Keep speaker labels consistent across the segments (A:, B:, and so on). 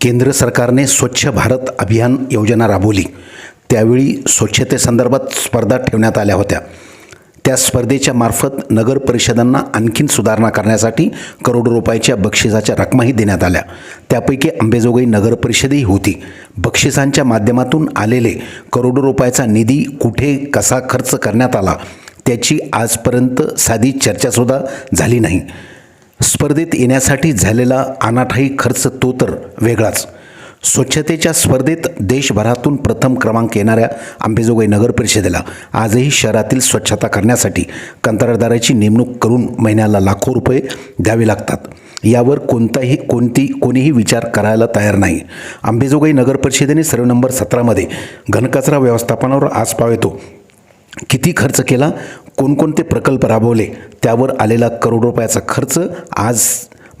A: केंद्र सरकारने स्वच्छ भारत अभियान योजना राबवली. त्यावेळी स्वच्छतेसंदर्भात स्पर्धा ठेवण्यात आल्या होत्या. त्या स्पर्धेच्या मार्फत नगर परिषदांना आणखीन सुधारणा करण्यासाठी करोडो रुपयाच्या बक्षिसाच्या रकमाही देण्यात आल्या. त्यापैकी अंबेजोगाई नगर परिषदही होती. बक्षिसांच्या माध्यमातून आलेले करोडो रुपयाचा निधी कुठे कसा खर्च करण्यात आला त्याची आजपर्यंत साधी चर्चासुद्धा झाली नाही. स्पर्धेत येण्यासाठी झालेला अनाठाई खर्च तो तर वेगळाच. स्वच्छतेच्या स्पर्धेत देशभरातून प्रथम क्रमांक येणाऱ्या अंबेजोगाई नगर परिषदेला आजही शहरातील स्वच्छता करण्यासाठी कंत्राटदाराची नेमणूक करून महिन्याला लाखो रुपये द्यावे लागतात. यावर कोणताही कोणती कोणीही विचार करायला तयार नाही. अंबेजोगाई नगर परिषदेने सर्व नंबर सतरामध्ये घनकचरा व्यवस्थापनावर आसपाव येतो. किती खर्च केला? कोणकोणते प्रकल्प राबवले त्यावर आलेला करोड रुपयाचा खर्च आज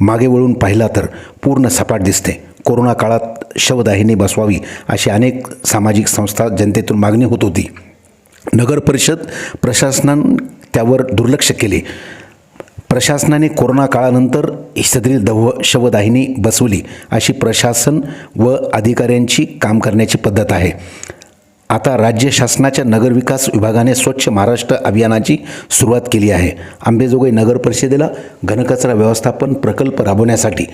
A: मागे वळून पाहिला तर पूर्ण सपाट दिसते. कोरोना काळात शवदाहिनी बसवावी अशी अनेक सामाजिक संस्था जनतेतून मागणी होत होती. नगर परिषद प्रशासनानं त्यावर दुर्लक्ष केले. प्रशासनाने कोरोना काळानंतर सदरील दव शवदाहिनी बसवली अशी प्रशासन व अधिकाऱ्यांची काम करण्याची पद्धत आहे. आता राज्य शासनाच्या नगरविकास विभागाने स्वच्छ महाराष्ट्र अभियानाची सुरुवात केली आहे. आंबेजोगाई नगर परिषदेला घनकचरा व्यवस्थापन प्रकल्प राबवण्यासाठी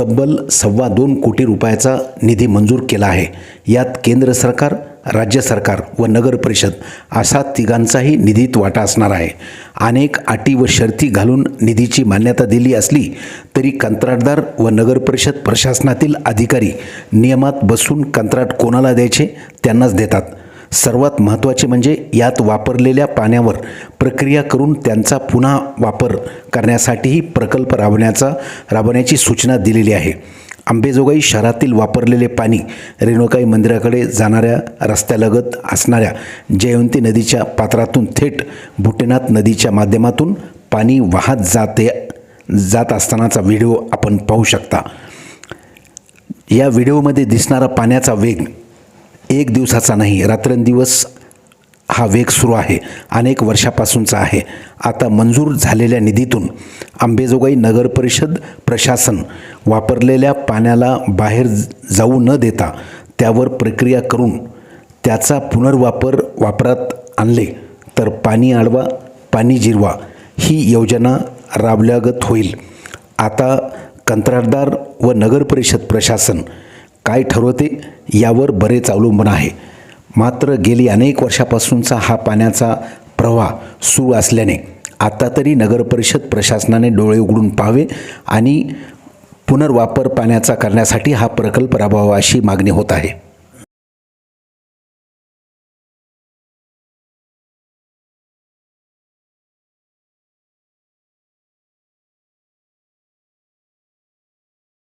A: तब्बल सव्वा दोन कोटी रुपयाचा निधी मंजूर केला आहे. यात केंद्र सरकार राज्य सरकार व नगर परिषद असा तिघांचाही निधीत वाटा असणार आहे. अनेक अटी व शर्ती घालून निधीची मान्यता दिली असली तरी कंत्राटदार व नगर परिषद प्रशासनातील अधिकारी नियमात बसून कंत्राट कोणाला द्यायचे? त्यांनाच देतात. सर्वात महत्त्वाचे म्हणजे यात वापरलेल्या पाण्यावर प्रक्रिया करून त्यांचा पुन्हा वापर करण्यासाठीही प्रकल्प राबवण्याचा राबवण्याची सूचना दिलेली आहे. आंबेजोगाई शहरातील वापरलेले पाणी रेणुकाई मंदिराकडे जाणाऱ्या रस्त्यालगत असणाऱ्या जयवंती नदीच्या पात्रातून थेट भुटेनाथ नदीच्या माध्यमातून पाणी वाहत जाते जात असतानाचा व्हिडिओ आपण पाहू शकता. या व्हिडिओमध्ये दिसणारा पाण्याचा वेग एक दिवसाचा नाही रात्रंदिवस हा वेग सुरू आहे अनेक वर्षापासूनचा आहे. आता मंजूर झालेल्या निधीतून आंबेजोगाई नगर परिषद प्रशासन वापरलेल्या पाण्याला बाहेर जाऊ न देता त्यावर प्रक्रिया करून त्याचा पुनर्वापर वापरात आणले तर पाणी आडवा पाणी जिरवा ही योजना राबल्यागत होईल. आता कंत्राटदार व नगर परिषद प्रशासन काय ठरवते यावर बरेच अवलंबून आहे. मात्र गेली अनेक वर्षापासूनचा हा पाण्याचा प्रवाह सुरू असल्याने आता तरी नगरपरिषद प्रशासनाने डोळे उघडून पाहावे आणि पुनर्वापर पाण्याचा करण्यासाठी हा प्रकल्प राबवावा अशी मागणी होत आहे.